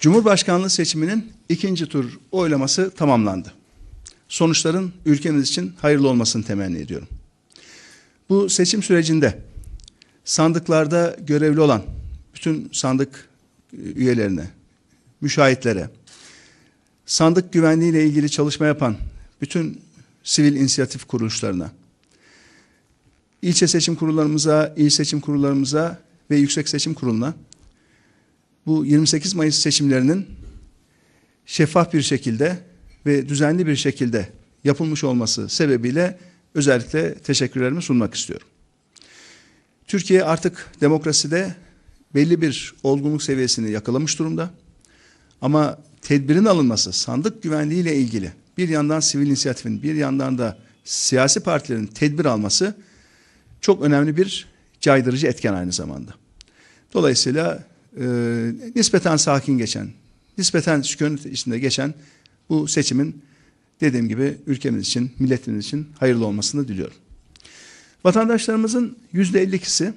Cumhurbaşkanlığı seçiminin ikinci tur oylaması tamamlandı. Sonuçların ülkemiz için hayırlı olmasını temenni ediyorum. Bu seçim sürecinde sandıklarda görevli olan bütün sandık üyelerine, müşahitlere, sandık güvenliği ile ilgili çalışma yapan bütün sivil inisiyatif kuruluşlarına, ilçe seçim kurullarımıza, il seçim kurullarımıza ve yüksek seçim kuruluna bu 28 Mayıs seçimlerinin şeffaf bir şekilde ve düzenli bir şekilde yapılmış olması sebebiyle özellikle teşekkürlerimi sunmak istiyorum. Türkiye artık demokraside belli bir olgunluk seviyesini yakalamış durumda. Ama tedbirin alınması, sandık güvenliği ile ilgili bir yandan sivil inisiyatifin, bir yandan da siyasi partilerin tedbir alması çok önemli bir caydırıcı etken aynı zamanda. Dolayısıyla e, nispeten sakin geçen, nispeten sükunet içinde geçen bu seçimin dediğim gibi ülkemiz için, milletimiz için hayırlı olmasını diliyorum. Vatandaşlarımızın yüzde 52'si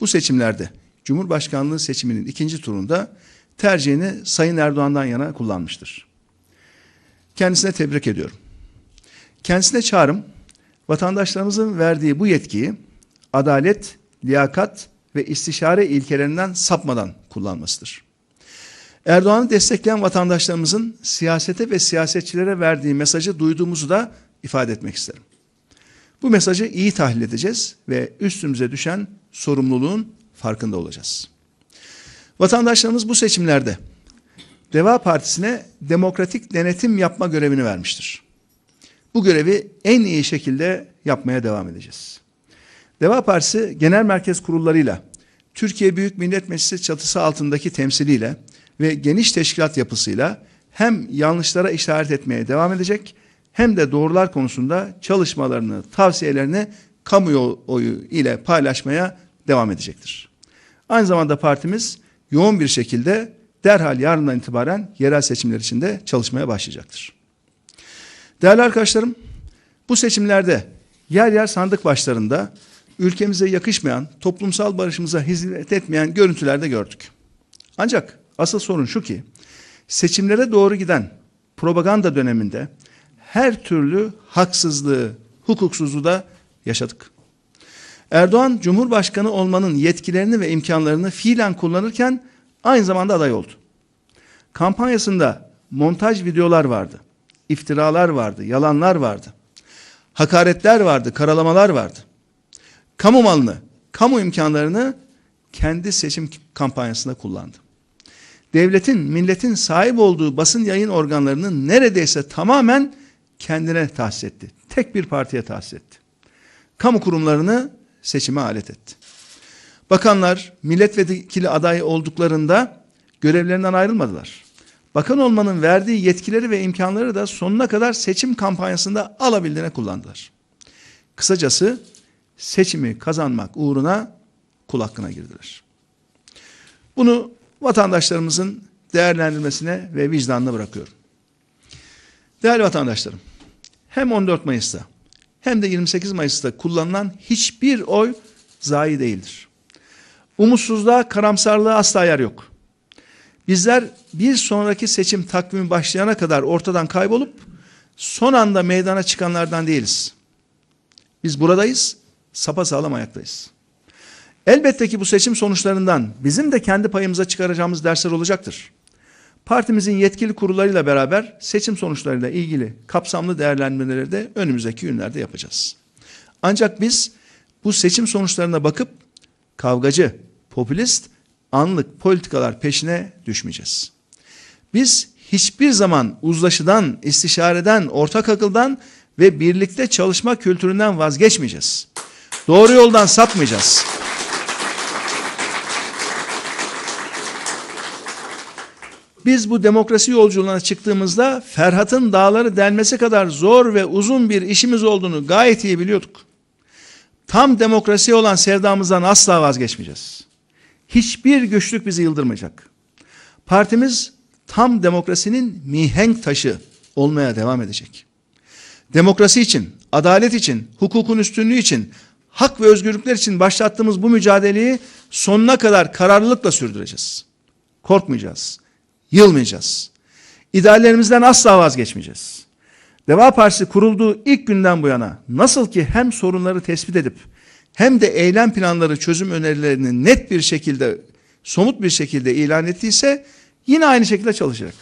bu seçimlerde Cumhurbaşkanlığı seçiminin ikinci turunda tercihini Sayın Erdoğan'dan yana kullanmıştır. Kendisine tebrik ediyorum. Kendisine çağrım vatandaşlarımızın verdiği bu yetkiyi adalet, liyakat ve istişare ilkelerinden sapmadan kullanmasıdır. Erdoğan'ı destekleyen vatandaşlarımızın siyasete ve siyasetçilere verdiği mesajı duyduğumuzu da ifade etmek isterim. Bu mesajı iyi tahlil edeceğiz ve üstümüze düşen sorumluluğun farkında olacağız. Vatandaşlarımız bu seçimlerde Deva Partisi'ne demokratik denetim yapma görevini vermiştir. Bu görevi en iyi şekilde yapmaya devam edeceğiz. Deva Partisi genel merkez kurullarıyla, Türkiye Büyük Millet Meclisi çatısı altındaki temsiliyle ve geniş teşkilat yapısıyla hem yanlışlara işaret etmeye devam edecek hem de doğrular konusunda çalışmalarını, tavsiyelerini kamuoyu ile paylaşmaya devam edecektir. Aynı zamanda partimiz yoğun bir şekilde derhal yarından itibaren yerel seçimler için de çalışmaya başlayacaktır. Değerli arkadaşlarım, bu seçimlerde yer yer sandık başlarında ülkemize yakışmayan, toplumsal barışımıza hizmet etmeyen görüntüler de gördük. Ancak asıl sorun şu ki, seçimlere doğru giden propaganda döneminde her türlü haksızlığı, hukuksuzluğu da yaşadık. Erdoğan Cumhurbaşkanı olmanın yetkilerini ve imkanlarını fiilen kullanırken aynı zamanda aday oldu. Kampanyasında montaj videolar vardı, iftiralar vardı, yalanlar vardı, hakaretler vardı, karalamalar vardı. Kamu malını, kamu imkanlarını kendi seçim kampanyasında kullandı. Devletin, milletin sahip olduğu basın yayın organlarını neredeyse tamamen kendine tahsis etti. Tek bir partiye tahsis etti. Kamu kurumlarını seçime alet etti. Bakanlar milletvekili adayı olduklarında görevlerinden ayrılmadılar. Bakan olmanın verdiği yetkileri ve imkanları da sonuna kadar seçim kampanyasında alabildiğine kullandılar. Kısacası seçimi kazanmak uğruna kul hakkına girdiler. Bunu vatandaşlarımızın değerlendirmesine ve vicdanına bırakıyorum. Değerli vatandaşlarım, hem 14 Mayıs'ta hem de 28 Mayıs'ta kullanılan hiçbir oy zayi değildir. Umutsuzluğa, karamsarlığa asla yer yok. Bizler bir sonraki seçim takvimi başlayana kadar ortadan kaybolup son anda meydana çıkanlardan değiliz. Biz buradayız, sapasağlam ayaktayız. Elbette ki bu seçim sonuçlarından bizim de kendi payımıza çıkaracağımız dersler olacaktır. Partimizin yetkili kurullarıyla beraber seçim sonuçlarıyla ilgili kapsamlı değerlendirmeleri de önümüzdeki günlerde yapacağız. Ancak biz bu seçim sonuçlarına bakıp kavgacı, popülist, anlık politikalar peşine düşmeyeceğiz. Biz hiçbir zaman uzlaşıdan, istişareden, ortak akıldan ve birlikte çalışma kültüründen vazgeçmeyeceğiz. Doğru yoldan sapmayacağız. Biz bu demokrasi yolculuğuna çıktığımızda Ferhat'ın dağları delmesi kadar zor ve uzun bir işimiz olduğunu gayet iyi biliyorduk. Tam demokrasi olan sevdamızdan asla vazgeçmeyeceğiz. Hiçbir güçlük bizi yıldırmayacak. Partimiz tam demokrasinin mihenk taşı olmaya devam edecek. Demokrasi için, adalet için, hukukun üstünlüğü için, hak ve özgürlükler için başlattığımız bu mücadeleyi sonuna kadar kararlılıkla sürdüreceğiz. Korkmayacağız yılmayacağız. İdeallerimizden asla vazgeçmeyeceğiz. Deva Partisi kurulduğu ilk günden bu yana nasıl ki hem sorunları tespit edip hem de eylem planları çözüm önerilerini net bir şekilde somut bir şekilde ilan ettiyse yine aynı şekilde çalışacak.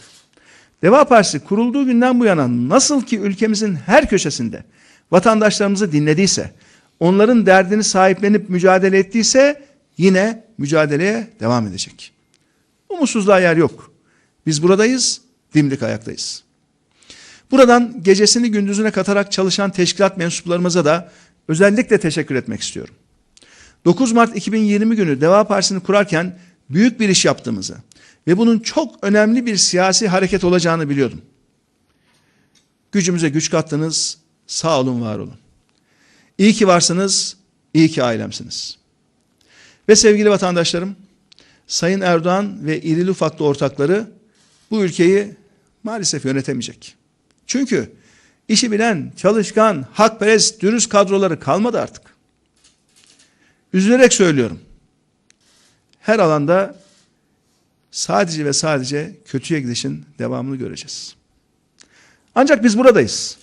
Deva Partisi kurulduğu günden bu yana nasıl ki ülkemizin her köşesinde vatandaşlarımızı dinlediyse, onların derdini sahiplenip mücadele ettiyse yine mücadeleye devam edecek. Umutsuzluğa yer yok. Biz buradayız, dimdik ayaktayız. Buradan gecesini gündüzüne katarak çalışan teşkilat mensuplarımıza da özellikle teşekkür etmek istiyorum. 9 Mart 2020 günü Deva Partisi'ni kurarken büyük bir iş yaptığımızı ve bunun çok önemli bir siyasi hareket olacağını biliyordum. Gücümüze güç kattınız, sağ olun, var olun. İyi ki varsınız, iyi ki ailemsiniz. Ve sevgili vatandaşlarım, Sayın Erdoğan ve irili ufaklı ortakları bu ülkeyi maalesef yönetemeyecek. Çünkü işi bilen, çalışkan, hakperest, dürüst kadroları kalmadı artık. Üzülerek söylüyorum. Her alanda sadece ve sadece kötüye gidişin devamını göreceğiz. Ancak biz buradayız.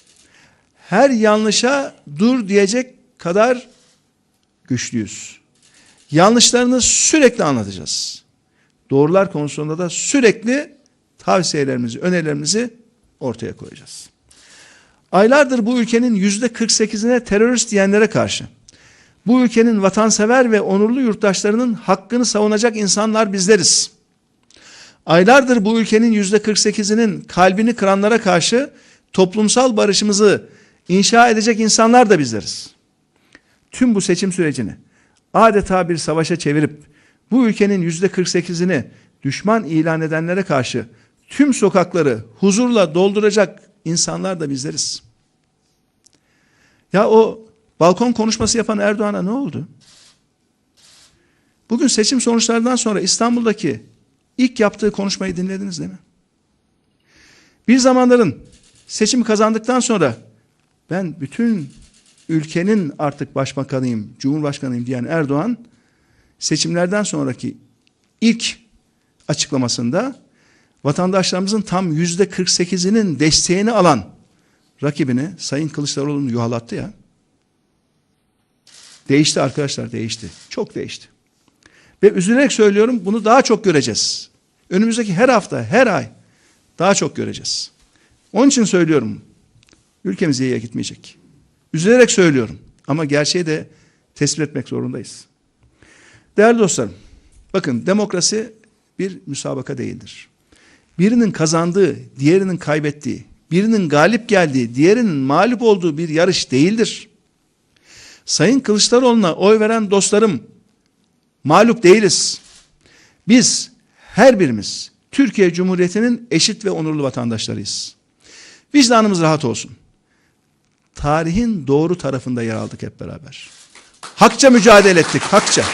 Her yanlışa dur diyecek kadar güçlüyüz. Yanlışlarını sürekli anlatacağız. Doğrular konusunda da sürekli tavsiyelerimizi, önerilerimizi ortaya koyacağız. Aylardır bu ülkenin yüzde 48'ine terörist diyenlere karşı bu ülkenin vatansever ve onurlu yurttaşlarının hakkını savunacak insanlar bizleriz. Aylardır bu ülkenin yüzde 48'inin kalbini kıranlara karşı toplumsal barışımızı inşa edecek insanlar da bizleriz. Tüm bu seçim sürecini adeta bir savaşa çevirip bu ülkenin yüzde 48'ini düşman ilan edenlere karşı tüm sokakları huzurla dolduracak insanlar da bizleriz. Ya o balkon konuşması yapan Erdoğan'a ne oldu? Bugün seçim sonuçlarından sonra İstanbul'daki ilk yaptığı konuşmayı dinlediniz değil mi? Bir zamanların seçimi kazandıktan sonra ben bütün ülkenin artık başbakanıyım, cumhurbaşkanıyım diyen Erdoğan seçimlerden sonraki ilk açıklamasında vatandaşlarımızın tam yüzde 48'inin desteğini alan rakibini Sayın Kılıçdaroğlu'nu yuhalattı ya. Değişti arkadaşlar değişti. Çok değişti. Ve üzülerek söylüyorum bunu daha çok göreceğiz. Önümüzdeki her hafta, her ay daha çok göreceğiz. Onun için söylüyorum. Ülkemiz iyiye gitmeyecek. Üzülerek söylüyorum. Ama gerçeği de tespit etmek zorundayız. Değerli dostlarım, bakın demokrasi bir müsabaka değildir. Birinin kazandığı, diğerinin kaybettiği, birinin galip geldiği, diğerinin mağlup olduğu bir yarış değildir. Sayın Kılıçdaroğlu'na oy veren dostlarım, mağlup değiliz. Biz her birimiz Türkiye Cumhuriyeti'nin eşit ve onurlu vatandaşlarıyız. Vicdanımız rahat olsun. Tarihin doğru tarafında yer aldık hep beraber. Hakça mücadele ettik, hakça.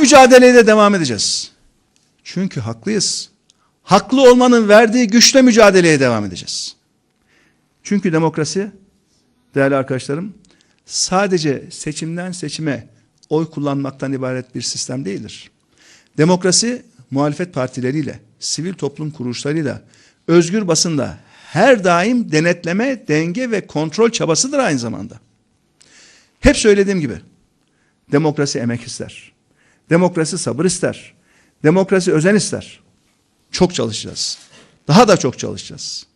Mücadeleye de devam edeceğiz. Çünkü haklıyız. Haklı olmanın verdiği güçle mücadeleye devam edeceğiz. Çünkü demokrasi, değerli arkadaşlarım, sadece seçimden seçime oy kullanmaktan ibaret bir sistem değildir. Demokrasi, muhalefet partileriyle, sivil toplum kuruluşlarıyla, özgür basınla her daim denetleme, denge ve kontrol çabasıdır aynı zamanda. Hep söylediğim gibi, demokrasi emek ister. Demokrasi sabır ister. Demokrasi özen ister. Çok çalışacağız. Daha da çok çalışacağız.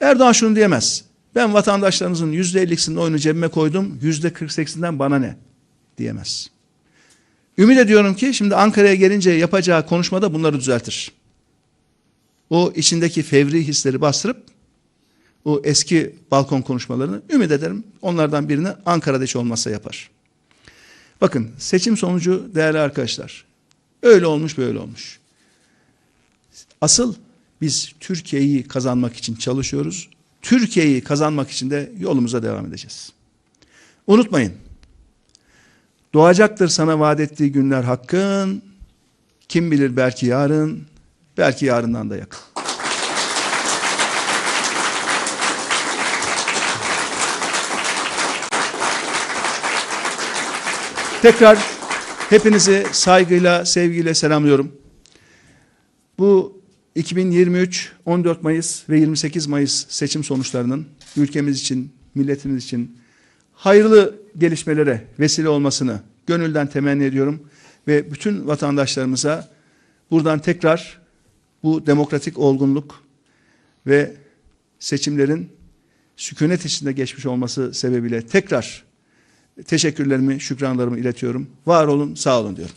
Erdoğan şunu diyemez. Ben vatandaşlarımızın yüzde ellisinin oyunu cebime koydum. Yüzde kırk sekizinden bana ne? Diyemez. Ümit ediyorum ki şimdi Ankara'ya gelince yapacağı konuşmada bunları düzeltir. O içindeki fevri hisleri bastırıp o eski balkon konuşmalarını ümit ederim onlardan birini Ankara'da hiç olmazsa yapar. Bakın seçim sonucu değerli arkadaşlar öyle olmuş böyle olmuş. Asıl biz Türkiye'yi kazanmak için çalışıyoruz. Türkiye'yi kazanmak için de yolumuza devam edeceğiz. Unutmayın. Doğacaktır sana vaat ettiği günler hakkın. Kim bilir belki yarın, belki yarından da yakın. Tekrar hepinizi saygıyla, sevgiyle selamlıyorum. Bu 2023 14 Mayıs ve 28 Mayıs seçim sonuçlarının ülkemiz için, milletimiz için hayırlı gelişmelere vesile olmasını gönülden temenni ediyorum ve bütün vatandaşlarımıza buradan tekrar bu demokratik olgunluk ve seçimlerin sükunet içinde geçmiş olması sebebiyle tekrar teşekkürlerimi, şükranlarımı iletiyorum. Var olun, sağ olun diyorum.